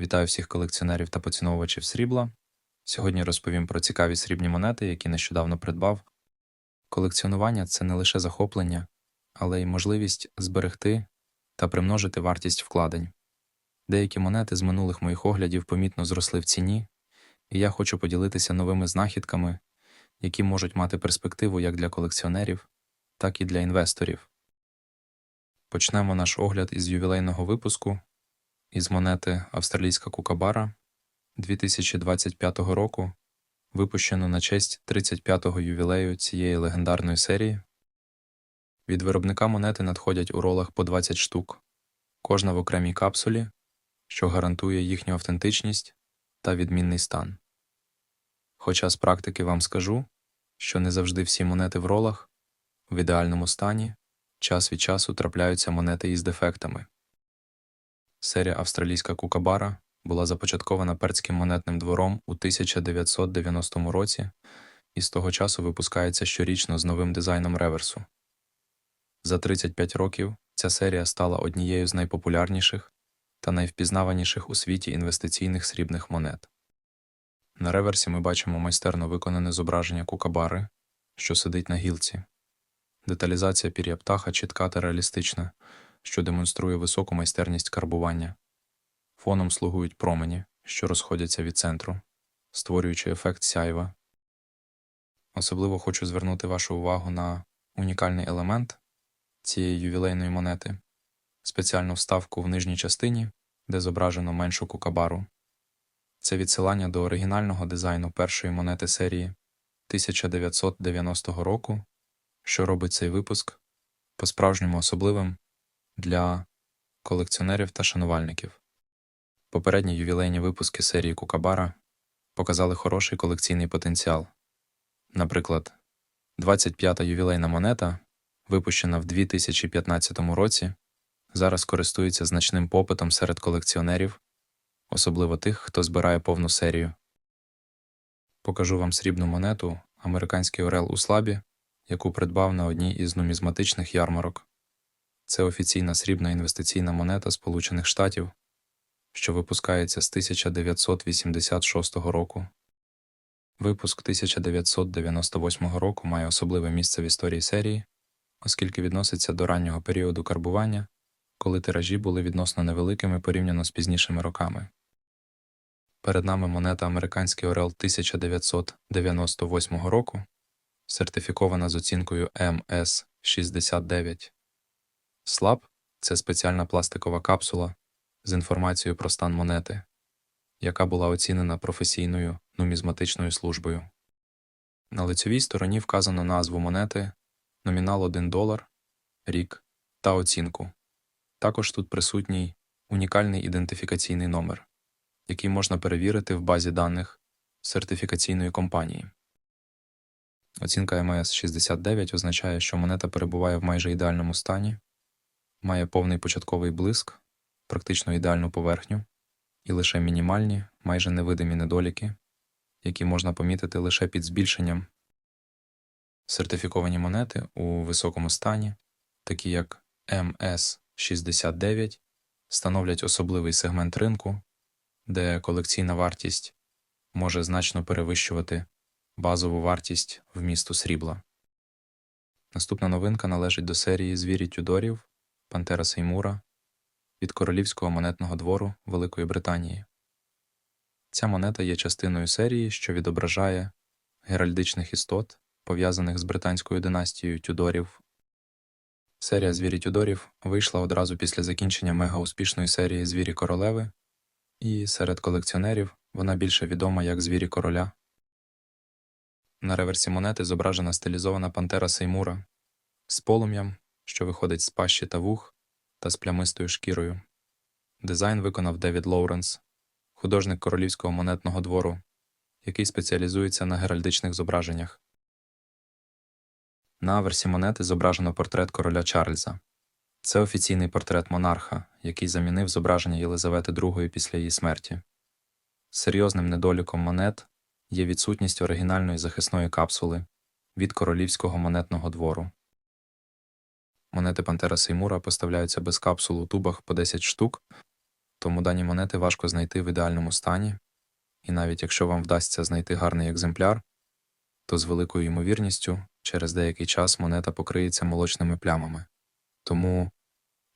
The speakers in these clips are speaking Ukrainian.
Вітаю всіх колекціонерів та поціновувачів срібла. Сьогодні розповім про цікаві срібні монети, які нещодавно придбав. Колекціонування це не лише захоплення, але й можливість зберегти та примножити вартість вкладень. Деякі монети з минулих моїх оглядів помітно зросли в ціні, і я хочу поділитися новими знахідками, які можуть мати перспективу як для колекціонерів, так і для інвесторів. Почнемо наш огляд із ювілейного випуску із монети Австралійська Кукабара 2025 року, випущено на честь 35-го ювілею цієї легендарної серії. Від виробника монети надходять у ролах по 20 штук, кожна в окремій капсулі, що гарантує їхню автентичність та відмінний стан. Хоча з практики вам скажу, що не завжди всі монети в ролах в ідеальному стані, час від часу трапляються монети із дефектами. Серія Австралійська Кукабара була започаткована перським монетним двором у 1990 році і з того часу випускається щорічно з новим дизайном реверсу. За 35 років ця серія стала однією з найпопулярніших та найвпізнаваніших у світі інвестиційних срібних монет. На реверсі ми бачимо майстерно виконане зображення кукабари, що сидить на гілці. Деталізація пір'я птаха чітка та реалістична, що демонструє високу майстерність карбування. Фоном слугують промені, що розходяться від центру, створюючи ефект сяйва. Особливо хочу звернути вашу увагу на унікальний елемент цієї ювілейної монети, спеціальну вставку в нижній частині, де зображено меншу кукабару. Це відсилання до оригінального дизайну першої монети серії 1990 року, що робить цей випуск по-справжньому особливим для колекціонерів та шанувальників. Попередні ювілейні випуски серії Кукабара показали хороший колекційний потенціал. Наприклад, 25-та ювілейна монета, випущена в 2015 році, зараз користується значним попитом серед колекціонерів, особливо тих, хто збирає повну серію. Покажу вам срібну монету американський Орел у слабі, яку придбав на одній із нумізматичних ярмарок. Це офіційна срібна інвестиційна монета Сполучених Штатів, що випускається з 1986 року. Випуск 1998 року має особливе місце в історії серії, оскільки відноситься до раннього періоду карбування, коли тиражі були відносно невеликими порівняно з пізнішими роками. Перед нами монета Американський Орел 1998 року, сертифікована з оцінкою МС69. Слаб це спеціальна пластикова капсула з інформацією про стан монети, яка була оцінена професійною нумізматичною службою. На лицьовій стороні вказано назву монети, номінал 1 долар, рік та оцінку. Також тут присутній унікальний ідентифікаційний номер, який можна перевірити в базі даних сертифікаційної компанії. Оцінка МС 69 означає, що монета перебуває в майже ідеальному стані, має повний початковий блиск, практично ідеальну поверхню і лише мінімальні, майже невидимі недоліки, які можна помітити лише під збільшенням. Сертифіковані монети у високому стані, такі як МС69, становлять особливий сегмент ринку, де колекційна вартість може значно перевищувати базову вартість вмісту срібла. Наступна новинка належить до серії звірі Тюдорів Пантера Сеймура від Королівського монетного двору Великої Британії. Ця монета є частиною серії, що відображає геральдичних істот, пов'язаних з британською династією Тюдорів. Серія звірі Тюдорів вийшла одразу після закінчення мега-успішної серії Звірі королеви, і серед колекціонерів вона більше відома як звірі короля. На реверсі монети зображена стилізована пантера Сеймура з полум'ям, що виходить з пащі та вух та з плямистою шкірою. Дизайн виконав Девід Лоуренс, художник королівського монетного двору, який спеціалізується на геральдичних зображеннях. На аверсі монети зображено портрет короля Чарльза. Це офіційний портрет монарха, який замінив зображення Єлизавети II після її смерті. Серйозним недоліком монет є відсутність оригінальної захисної капсули від королівського монетного двору. Монети Пантера Сеймура поставляються без капсул у тубах по 10 штук, тому дані монети важко знайти в ідеальному стані, і навіть якщо вам вдасться знайти гарний екземпляр, то з великою ймовірністю через деякий час монета покриється молочними плямами. Тому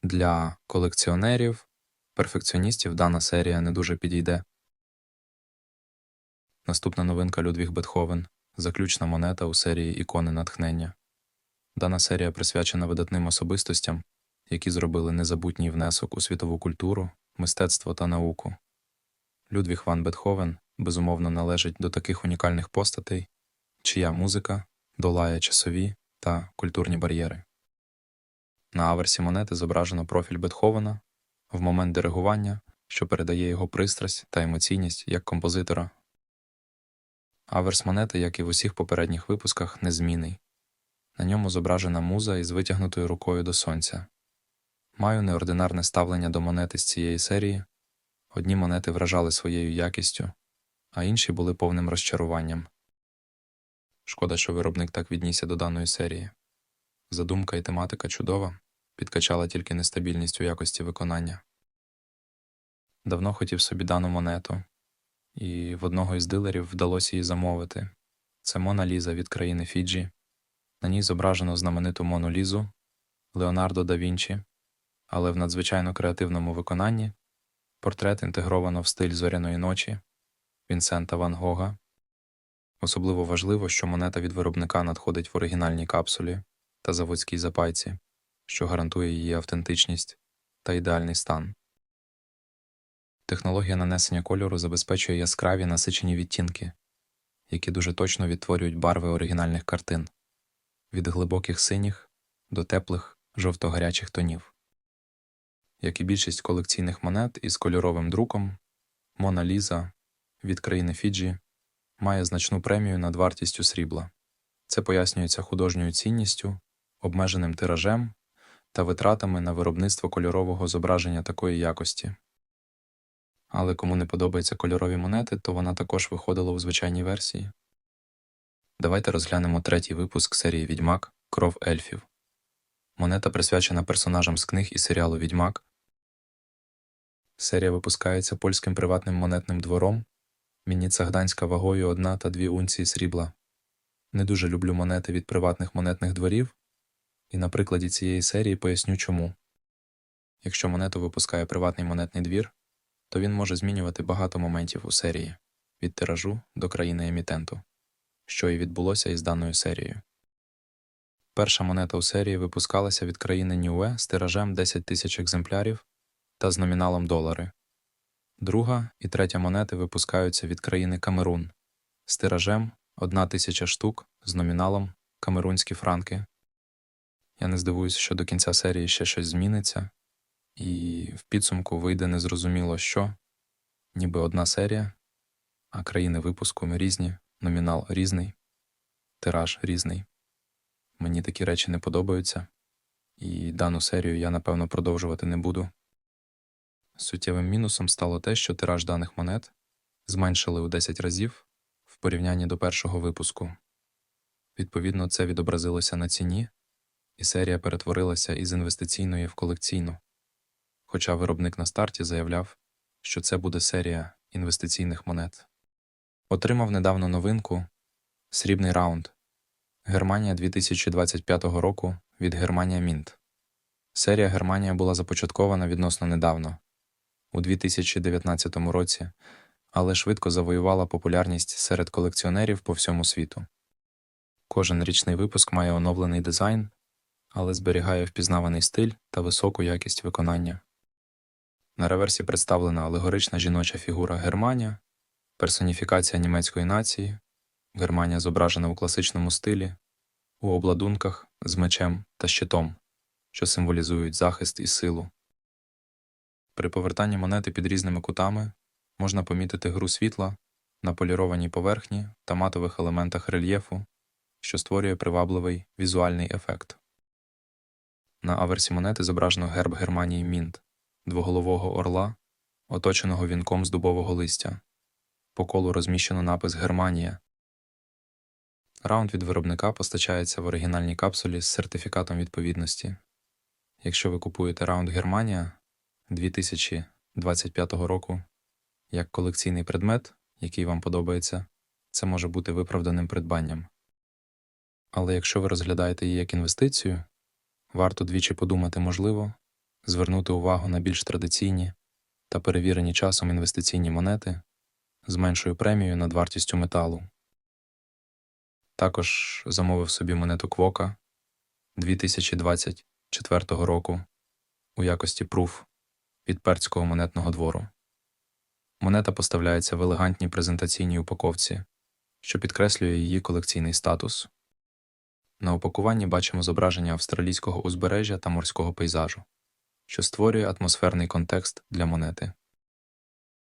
для колекціонерів, перфекціоністів дана серія не дуже підійде. Наступна новинка Людвіг Бетховен заключна монета у серії Ікони натхнення. Дана серія присвячена видатним особистостям, які зробили незабутній внесок у світову культуру, мистецтво та науку. Людвіг ван Бетховен безумовно належить до таких унікальних постатей, чия музика долає часові та культурні бар'єри. На аверсі монети зображено профіль Бетховена в момент диригування, що передає його пристрасть та емоційність як композитора. Аверс монети, як і в усіх попередніх випусках, незмінний. На ньому зображена муза із витягнутою рукою до сонця. Маю неординарне ставлення до монети з цієї серії. Одні монети вражали своєю якістю, а інші були повним розчаруванням. Шкода, що виробник так віднісся до даної серії. Задумка і тематика чудова, підкачала тільки нестабільність у якості виконання. Давно хотів собі дану монету, і в одного із дилерів вдалося її замовити. Це Мона Ліза від країни Фіджі. На ній зображено знамениту Мону Лізу Леонардо да Вінчі, але в надзвичайно креативному виконанні портрет інтегровано в стиль зоряної ночі Вінсента Ван Гога. Особливо важливо, що монета від виробника надходить в оригінальній капсулі та заводській запайці, що гарантує її автентичність та ідеальний стан. Технологія нанесення кольору забезпечує яскраві насичені відтінки, які дуже точно відтворюють барви оригінальних картин від глибоких синіх до теплих жовто-гарячих тонів. Як і більшість колекційних монет із кольоровим друком, Мона Ліза від країни Фіджі має значну премію над вартістю срібла. Це пояснюється художньою цінністю, обмеженим тиражем та витратами на виробництво кольорового зображення такої якості. Але кому не подобаються кольорові монети, то вона також виходила у звичайній версії. Давайте розглянемо третій випуск серії Відьмак Кров ельфів. Монета присвячена персонажам з книг і серіалу Відьмак. Серія випускається польським приватним монетним двором. Мінніца Гданська вагою 1 та 2 унції срібла. Не дуже люблю монети від приватних монетних дворів, і на прикладі цієї серії поясню чому. Якщо монету випускає приватний монетний двір, то він може змінювати багато моментів у серії від тиражу до країни емітенту, що і відбулося із даною серією. Перша монета у серії випускалася від країни Ньюе з тиражем 10 тисяч екземплярів та з номіналом долари. Друга і третя монети випускаються від країни Камерун з тиражем 1 тисяча штук з номіналом Камерунські франки. Я не здивуюся, що до кінця серії ще щось зміниться, і в підсумку вийде незрозуміло що, ніби одна серія, а країни випуску різні, номінал різний, тираж різний. Мені такі речі не подобаються, і дану серію я, напевно, продовжувати не буду. Суттєвим мінусом стало те, що тираж даних монет зменшили у 10 разів в порівнянні до першого випуску. Відповідно, це відобразилося на ціні, і серія перетворилася із інвестиційної в колекційну. Хоча виробник на старті заявляв, що це буде серія інвестиційних монет. Отримав недавно новинку Срібний раунд Германія 2025 року від Германія Мінт. Серія Германія була започаткована відносно недавно, у 2019 році, але швидко завоювала популярність серед колекціонерів по всьому світу. Кожен річний випуск має оновлений дизайн, але зберігає впізнаваний стиль та високу якість виконання. На реверсі представлена алегорична жіноча фігура Германія, персоніфікація німецької нації, Германія зображена у класичному стилі, у обладунках з мечем та щитом, що символізують захист і силу. При повертанні монети під різними кутами можна помітити гру світла на полірованій поверхні та матових елементах рельєфу, що створює привабливий візуальний ефект. На аверсі монети зображено герб Германії Мінт, двоголового орла, оточеного вінком з дубового листя. По колу розміщено напис Германія. Раунд від виробника постачається в оригінальній капсулі з сертифікатом відповідності. Якщо ви купуєте раунд Германія 2000 25-го року як колекційний предмет, який вам подобається, це може бути виправданим придбанням. Але якщо ви розглядаєте її як інвестицію, варто двічі подумати, можливо, звернути увагу на більш традиційні та перевірені часом інвестиційні монети з меншою премією над вартістю металу. Також замовив собі монету Квока 2024 року у якості пруф від перцького монетного двору. Монета поставляється в елегантній презентаційній упаковці, що підкреслює її колекційний статус. На упакуванні бачимо зображення австралійського узбережжя та морського пейзажу, що створює атмосферний контекст для монети.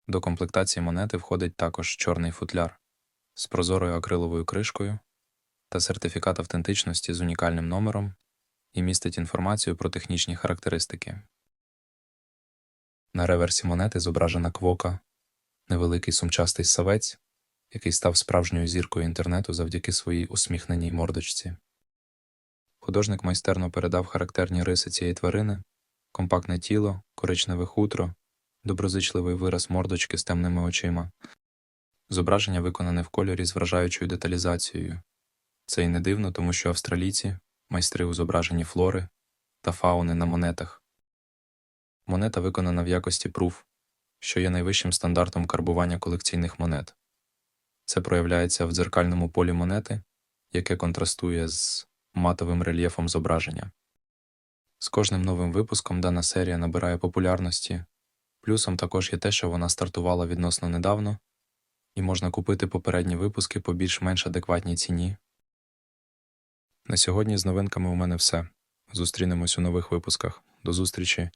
До комплектації монети входить також чорний футляр з прозорою акриловою кришкою та сертифікат автентичності з унікальним номером і містить інформацію про технічні характеристики. На реверсі монети зображена квока, невеликий сумчастий савець, який став справжньою зіркою інтернету завдяки своїй усміхненій мордочці. Художник майстерно передав характерні риси цієї тварини, компактне тіло, коричневе хутро, доброзичливий вираз мордочки з темними очима. Зображення виконане в кольорі з вражаючою деталізацією. Це й не дивно, тому що австралійці майстри у зображенні флори та фауни на монетах. Монета виконана в якості пруф, що є найвищим стандартом карбування колекційних монет. Це проявляється в дзеркальному полі монети, яке контрастує з матовим рельєфом зображення. З кожним новим випуском дана серія набирає популярності. Плюсом також є те, що вона стартувала відносно недавно, і можна купити попередні випуски по більш-менш адекватній ціні. На сьогодні з новинками у мене все. Зустрінемось у нових випусках. До зустрічі